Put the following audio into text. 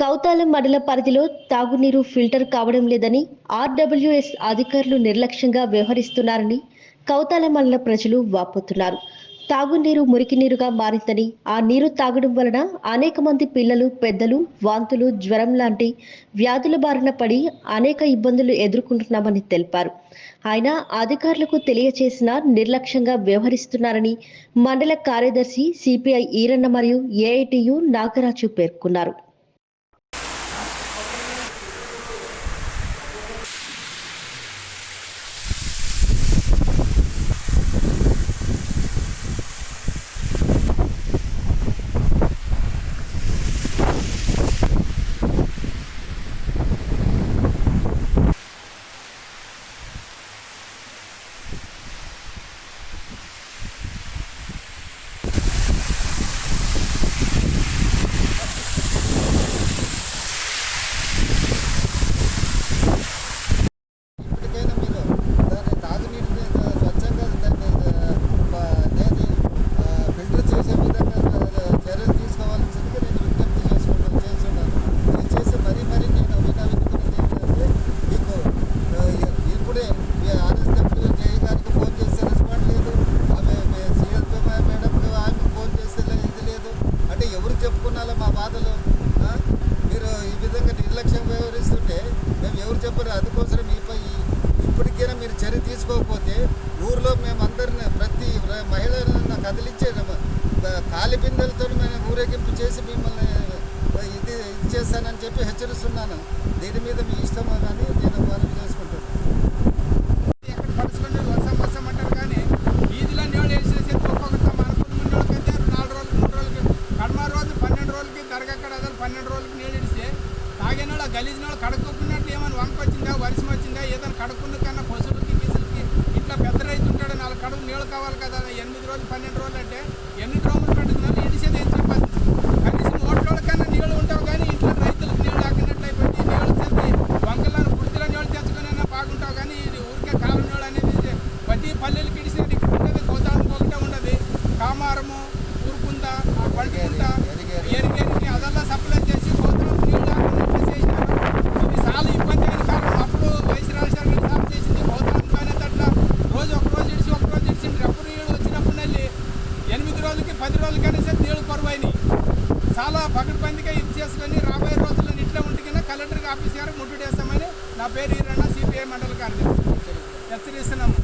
కౌతాలం మండల పరిధిలో తాగునీరు ఫిల్టర్ కావడం లేదని ఆర్డబ్ల్యూఎస్ అధికారులు నిర్లక్ష్యంగా వ్యవహరిస్తున్నారని కౌతాలం మండల ప్రజలు వాపోతున్నారు. తాగునీరు మురికి నీరుగా మారిందని ఆ నీరు తాగడం వలన అనేక మంది పిల్లలు పెద్దలు వాంతులు జ్వరం లాంటి వ్యాధుల బారిన పడి అనేక ఇబ్బందులు ఎదుర్కొంటున్నామని తెలిపారు. ఆయన అధికారులకు తెలియచేసిన నిర్లక్ష్యంగా వ్యవహరిస్తున్నారని మండల కార్యదర్శి సిపిఐ ఈరన్న మరియు ఏఐటియు నాగరాజు పేర్కొన్నారు. బాధలు మీరు ఈ విధంగా నిర్లక్ష్యం వ్యవహరిస్తుంటే మేము ఎవరు చెప్పరు అందుకోసం మీపై ఇప్పటికైనా మీరు చర్య తీసుకోకపోతే ఊర్లో మేము అందరిని ప్రతి మహిళలను కదిలించే బ- కాలి బిందెలతో మేము ఊరేగింపు చేసి మిమ్మల్ని ఇది ఇది చేస్తానని చెప్పి హెచ్చరిస్తున్నాను. దీని మీద మీ ఇష్టం అక్కడ అదే పన్నెండు రోజులకి నీళ్ళు ఇడిస్తే తాగే నీళ్ళు గలీజ్ నీళ్ళు కడుక్కోకున్నట్లు ఏమైనా వంక వచ్చిందా వర్షం వచ్చిందా ఏదైనా కడుక్కున్న కన్నా పశువులకి గిసులకి ఇట్లా పెద్ద రైతు ఉంటాడు నాలుగు కడుపు నీళ్ళు కావాలి కదా ఎనిమిది రోజులు పన్నెండు రోజులు అంటే ఎన్ని డ్రోములు పెట్టుకున్నారు ఇడిసేది ఏం చెప్పాలి? కనీసం ఓట్ల కన్నా నీళ్ళు ఉంటావు కానీ ఇంట్లో రైతులకు నీళ్ళు తాకినట్లు అయిపోయింది నీళ్ళు తెచ్చి వంకలను గుడిలో నీళ్ళు తెచ్చుకునైనా బాగుంటావు కానీ ఇది ఊరికే కాలం నీళ్ళు అనేది ప్రతి పల్లెలకి ఇడిసేది ఇక్కడ ఉండేది గోదావరి ఒకటే ఉండదు. కామారము ఊరుకుందా ఆ పండుకుంట ఎరిగేరికి అదల్లా సప్లై చేసి గోదావరి నీళ్ళు చేసినారు ఇది చాలా ఇబ్బంది అయిన కారణం అప్పుడు వయసు రాజశేఖర సాగు చేసింది గోదావరి పైన తట్ల రోజు ఒక రోజు ఇడిచి ఒక రోజు ఇడిచిండ్రు ఎప్పుడు నీళ్ళు వచ్చినప్పుడు వెళ్ళి ఎనిమిది రోజులకి పది రోజులకైనా సరే నీళ్ళు కొరవైనాయి. చాలా పకడ్బందీగా ఇది చేసుకొని రాబోయే రోజుల్లో ఇట్లా ఉంటుకినా కలెక్టర్ ఆఫీస్ గారు ముట్టుడేస్తామని నా పేరు ఈరన్న సిపిఐ మండల కార్యదర్శి. హెచ్చరిస్తున్నాము.